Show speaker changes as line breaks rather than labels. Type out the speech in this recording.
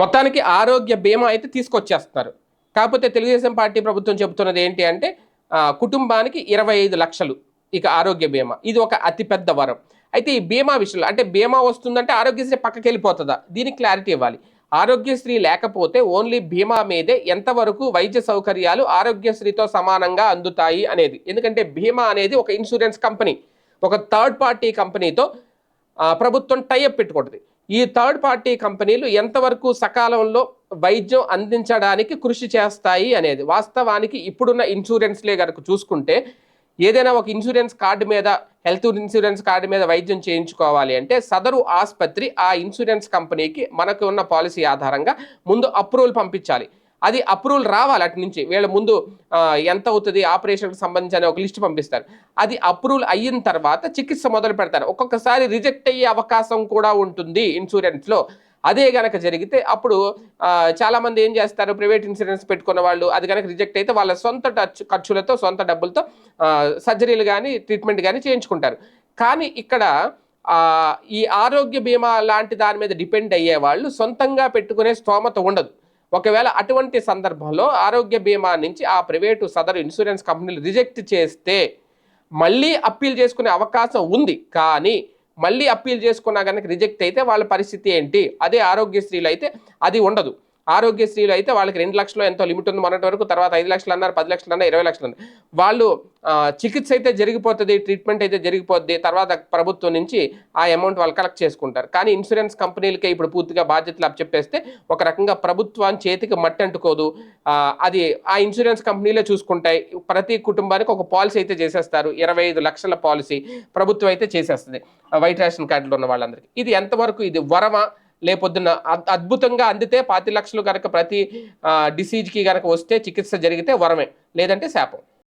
మొత్తానికి ఆరోగ్య బీమా అయితే తీసుకొచ్చేస్తున్నారు కాకపోతే తెలుగుదేశం పార్టీ ప్రభుత్వం చెబుతున్నది ఏంటి అంటే కుటుంబానికి ఇరవై ఐదు లక్షలు ఇక ఆరోగ్య బీమా. ఇది ఒక అతిపెద్ద వరం. అయితే ఈ బీమా విషయంలో అంటే బీమా వస్తుందంటే ఆరోగ్యశ్రీ పక్కకి వెళ్ళిపోతుందా దీనికి క్లారిటీ ఇవ్వాలి. ఆరోగ్యశ్రీ లేకపోతే ఓన్లీ బీమా మీదే ఎంతవరకు వైద్య సౌకర్యాలు ఆరోగ్యశ్రీతో సమానంగా అందుతాయి అనేది. ఎందుకంటే బీమా అనేది ఒక ఇన్సూరెన్స్ కంపెనీ ఒక థర్డ్ పార్టీ కంపెనీతో ప్రభుత్వం టైఅప్ పెట్టుకుంటుంది. ఈ థర్డ్ పార్టీ కంపెనీలు ఎంతవరకు సకాలంలో వైద్యం అందించడానికి కృషి చేస్తాయి అనేది వాస్తవానికి ఇప్పుడున్న ఇన్సూరెన్స్లే కనుక చూసుకుంటే ఏదైనా ఒక ఇన్సూరెన్స్ కార్డు మీద హెల్త్ ఇన్సూరెన్స్ కార్డు మీద వైద్యం చేయించుకోవాలి అంటే సదరు ఆసుపత్రి ఆ ఇన్సూరెన్స్ కంపెనీకి మనకు ఉన్న పాలసీ ఆధారంగా ముందు అప్రూవల్ పంపించాలి. అది అప్రూవల్ రావాలి అటు నుంచి. వీళ్ళ ముందు ఎంత అవుతుంది ఆపరేషన్కి సంబంధించి అనే ఒక లిస్ట్ పంపిస్తారు. అది అప్రూవల్ అయిన తర్వాత చికిత్స మొదలు పెడతారు. ఒక్కొక్కసారి రిజెక్ట్ అయ్యే అవకాశం కూడా ఉంటుంది ఇన్సూరెన్స్లో అదే గనక జరిగితే అప్పుడు చాలామంది ఏం చేస్తారు? ప్రైవేట్ ఇన్సూరెన్స్ పెట్టుకున్న వాళ్ళు అది కనుక రిజెక్ట్ అయితే వాళ్ళ సొంత టచ్ ఖర్చులతో సొంత డబ్బులతో సర్జరీలు కానీ ట్రీట్మెంట్ కానీ చేయించుకుంటారు. కానీ ఇక్కడ ఈ ఆరోగ్య బీమా లాంటి దాని మీద డిపెండ్ అయ్యే వాళ్ళు సొంతంగా పెట్టుకునే స్తోమత ఉండదు. ఒకవేళ అటువంటి సందర్భంలో ఆరోగ్య బీమా నుంచి ఆ ప్రైవేటు సదరు ఇన్సూరెన్స్ కంపెనీలు రిజెక్ట్ చేస్తే మళ్ళీ అప్పీల్ చేసుకునే అవకాశం ఉంది. కానీ మళ్ళీ అప్పీల్ చేసుకున్నా కనుక రిజెక్ట్ అయితే వాళ్ళ పరిస్థితి ఏంటి? అదే ఆరోగ్యశ్రీలు అయితే అది ఉండదు. ఆరోగ్యశ్రీలు అయితే వాళ్ళకి రెండు లక్షలు ఎంతో లిమిట్ ఉంది మొన్నటి వరకు తర్వాత ఐదు లక్షలు అన్నారు పది లక్షలు అన్నారు ఇరవై లక్షలు అన్నారు. వాళ్ళు చికిత్స అయితే జరిగిపోతుంది ట్రీట్మెంట్ అయితే జరిగిపోద్ది తర్వాత ప్రభుత్వం నుంచి ఆ అమౌంట్ వాళ్ళు కలెక్ట్ చేసుకుంటారు. కానీ ఇన్సూరెన్స్ కంపెనీలకే ఇప్పుడు పూర్తిగా బాధ్యతలు అప్పచెప్పేస్తే ఒక రకంగా ప్రభుత్వాన్ని చేతికి మట్టి అంటుకోదు. అది ఆ ఇన్సూరెన్స్ కంపెనీలే చూసుకుంటాయి. ప్రతి కుటుంబానికి ఒక పాలసీ అయితే చేసేస్తారు. ఇరవై ఐదు లక్షల పాలసీ ప్రభుత్వం అయితే చేసేస్తుంది. వైట్ రేషన్ కార్డులు ఉన్న వాళ్ళందరికీ. ఇది ఎంతవరకు ఇది వరమా? లేపొద్దున అద్భుతంగా అందితే పాతి లక్షలు కనుక ప్రతి డిసీజ్కి కనుక వస్తే చికిత్స జరిగితే వరమే. లేదంటే శాపం.